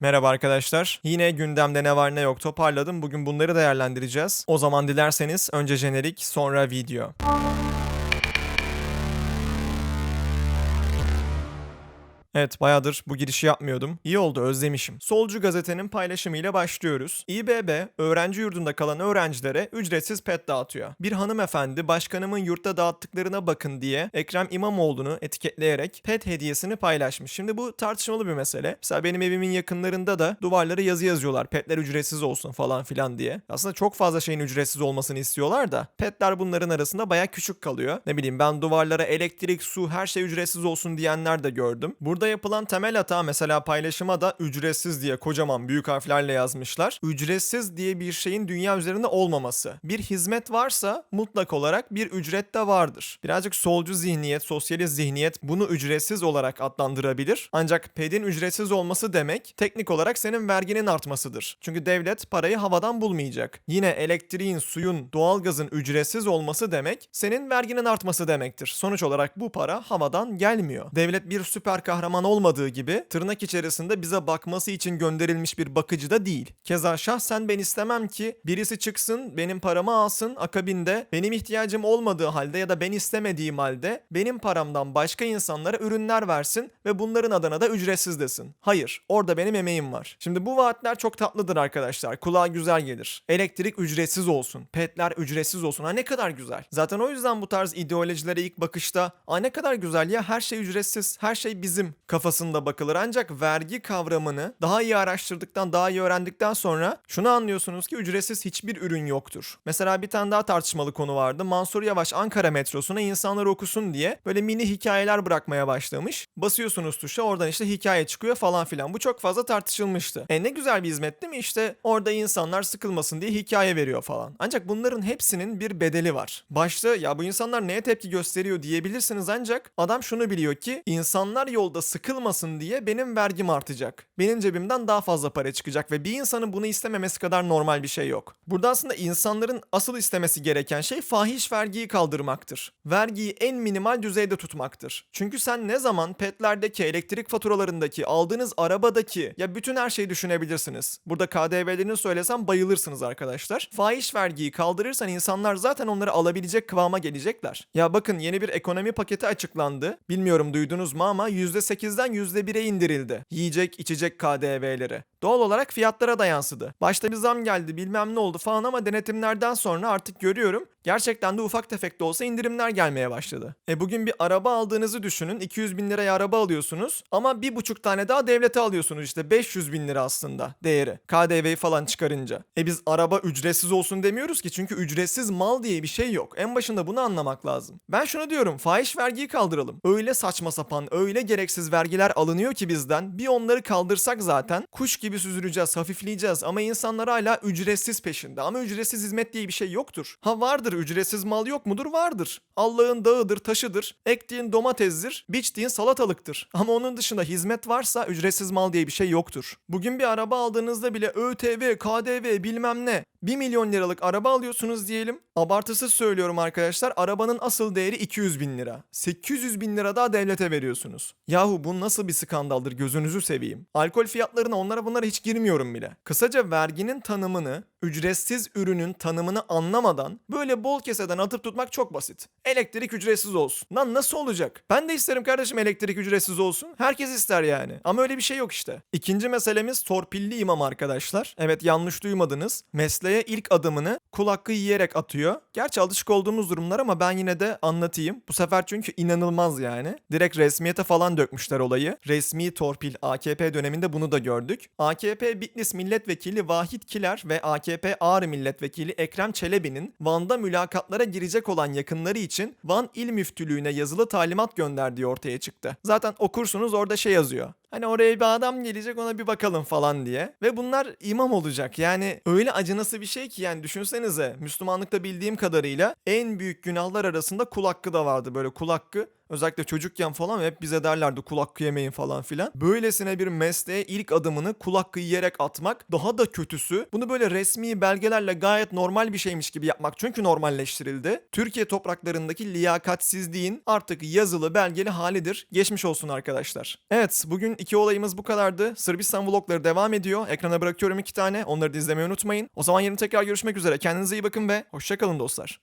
Merhaba arkadaşlar. Yine gündemde ne var ne yok toparladım. Bugün bunları değerlendireceğiz. O zaman dilerseniz önce jenerik sonra video. Evet bayağıdır bu girişi yapmıyordum. İyi oldu özlemişim. Solcu gazetenin paylaşımıyla başlıyoruz. İBB öğrenci yurdunda kalan öğrencilere ücretsiz pet dağıtıyor. Bir hanımefendi başkanımın yurtta dağıttıklarına bakın diye Ekrem İmamoğlu'nu etiketleyerek pet hediyesini paylaşmış. Şimdi bu tartışmalı bir mesele. Mesela benim evimin yakınlarında da duvarlara yazı yazıyorlar. Petler ücretsiz olsun falan filan diye. Aslında çok fazla şeyin ücretsiz olmasını istiyorlar da petler bunların arasında baya küçük kalıyor. Ne bileyim ben duvarlara elektrik, su her şey ücretsiz olsun diyenler de gördüm. Burada yapılan temel hata mesela paylaşıma da ücretsiz diye kocaman büyük harflerle yazmışlar. Ücretsiz diye bir şeyin dünya üzerinde olmaması. Bir hizmet varsa mutlak olarak bir ücret de vardır. Birazcık solcu zihniyet, sosyalist zihniyet bunu ücretsiz olarak adlandırabilir. Ancak pedin ücretsiz olması demek teknik olarak senin verginin artmasıdır. Çünkü devlet parayı havadan bulmayacak. Yine elektriğin, suyun, doğalgazın ücretsiz olması demek senin verginin artması demektir. Sonuç olarak bu para havadan gelmiyor. Devlet bir süper kahraman olmadığı gibi tırnak içerisinde bize bakması için gönderilmiş bir bakıcı da değil. Keza şahsen ben istemem ki birisi çıksın benim paramı alsın akabinde benim ihtiyacım olmadığı halde ya da ben istemediğim halde benim paramdan başka insanlara ürünler versin ve bunların adına da ücretsiz desin. Hayır orada benim emeğim var. Şimdi bu vaatler çok tatlıdır arkadaşlar. Kulağa güzel gelir. Elektrik ücretsiz olsun. Petler ücretsiz olsun. Ha ne kadar güzel. Zaten o yüzden bu tarz ideolojilere ilk bakışta Aa ne kadar güzel ya her şey ücretsiz. Her şey bizim kafasında bakılır. Ancak vergi kavramını daha iyi araştırdıktan, daha iyi öğrendikten sonra şunu anlıyorsunuz ki ücretsiz hiçbir ürün yoktur. Mesela bir tane daha tartışmalı konu vardı. Mansur Yavaş Ankara metrosuna insanlar okusun diye böyle mini hikayeler bırakmaya başlamış. Basıyorsunuz tuşa oradan işte hikaye çıkıyor falan filan. Bu çok fazla tartışılmıştı. E ne güzel bir hizmet değil mi? İşte orada insanlar sıkılmasın diye hikaye veriyor falan. Ancak bunların hepsinin bir bedeli var. Başta ya bu insanlar neye tepki gösteriyor diyebilirsiniz ancak adam şunu biliyor ki insanlar yolda sıkılmasın diye benim vergim artacak. Benim cebimden daha fazla para çıkacak ve bir insanın bunu istememesi kadar normal bir şey yok. Burada aslında insanların asıl istemesi gereken şey fahiş vergiyi kaldırmaktır. Vergiyi en minimal düzeyde tutmaktır. Çünkü sen ne zaman petlerdeki, elektrik faturalarındaki, aldığınız arabadaki ya bütün her şeyi düşünebilirsiniz. Burada KDV'lerini söylesem bayılırsınız arkadaşlar. Fahiş vergiyi kaldırırsan insanlar zaten onları alabilecek kıvama gelecekler. Ya bakın yeni bir ekonomi paketi açıklandı. Bilmiyorum duydunuz mu ama %8'den %1'e indirildi. Yiyecek, içecek KDV'leri. Doğal olarak fiyatlara da yansıdı. Başta bir zam geldi bilmem ne oldu falan ama denetimlerden sonra artık görüyorum gerçekten de ufak tefek de olsa indirimler gelmeye başladı. E bugün bir araba aldığınızı düşünün 200 bin liraya araba alıyorsunuz ama bir buçuk tane daha devlete alıyorsunuz işte 500 bin lira aslında değeri KDV'yi falan çıkarınca. E biz araba ücretsiz olsun demiyoruz ki çünkü ücretsiz mal diye bir şey yok. En başında bunu anlamak lazım. Ben şunu diyorum fahiş vergiyi kaldıralım. Öyle saçma sapan öyle gereksiz vergiler alınıyor ki bizden bir onları kaldırsak zaten kuş gibi süzüleceğiz hafifleyeceğiz ama insanlar hala ücretsiz peşinde. Ama ücretsiz hizmet diye bir şey yoktur. Ha vardır ücretsiz mal yok mudur? Vardır. Allah'ın dağıdır, taşıdır. Ektiğin domatesdir, biçtiğin salatalıktır. Ama onun dışında hizmet varsa ücretsiz mal diye bir şey yoktur. Bugün bir araba aldığınızda bile ÖTV, KDV bilmem ne 1 milyon liralık araba alıyorsunuz diyelim. Abartısız söylüyorum arkadaşlar. Arabanın asıl değeri 200 bin lira. 800 bin lira daha devlete veriyorsunuz. Yahu bu nasıl bir skandaldır gözünüzü seveyim. Alkol fiyatlarına onlara bunlara hiç girmiyorum bile. Kısaca verginin tanımını, ücretsiz ürünün tanımını anlamadan böyle bol keseden atıp tutmak çok basit. Elektrik ücretsiz olsun. Lan nasıl olacak? Ben de isterim kardeşim elektrik ücretsiz olsun. Herkes ister yani. Ama öyle bir şey yok işte. İkinci meselemiz torpilli imam arkadaşlar. Evet yanlış duymadınız. Mesleğe ilk adımını kul hakkı yiyerek atıyor. Gerçi alışık olduğumuz durumlar ama ben yine de anlatayım. Bu sefer çünkü inanılmaz yani. Direkt resmiyete falan dökmüşler olayı. Resmi torpil AKP döneminde bunu da gördük. AKP Bitlis Milletvekili Vahit Kiler ve AKP Ağrı Milletvekili Ekrem Çelebi'nin Van'da mülakatlara girecek olan yakınları için Van İl Müftülüğü'ne yazılı talimat gönderdiği ortaya çıktı. Zaten okursunuz orada şey yazıyor. Hani oraya bir adam gelecek ona bir bakalım falan diye. Ve bunlar imam olacak. Yani öyle acınası bir şey ki yani düşünsenize Müslümanlıkta bildiğim kadarıyla en büyük günahlar arasında kul hakkı da vardı. Böyle kul hakkı Özellikle çocukken falan hep bize derlerdi kul hakkı yemeyin falan filan. Böylesine bir mesleğe ilk adımını kul hakkı yiyerek atmak daha da kötüsü. Bunu böyle resmi belgelerle gayet normal bir şeymiş gibi yapmak çünkü normalleştirildi. Türkiye topraklarındaki liyakatsizliğin artık yazılı belgeli halidir. Geçmiş olsun arkadaşlar. Evet bugün iki olayımız bu kadardı. Sırbistan vlogları devam ediyor. Ekrana bırakıyorum iki tane. Onları da izlemeyi unutmayın. O zaman yarın tekrar görüşmek üzere. Kendinize iyi bakın ve hoşçakalın dostlar.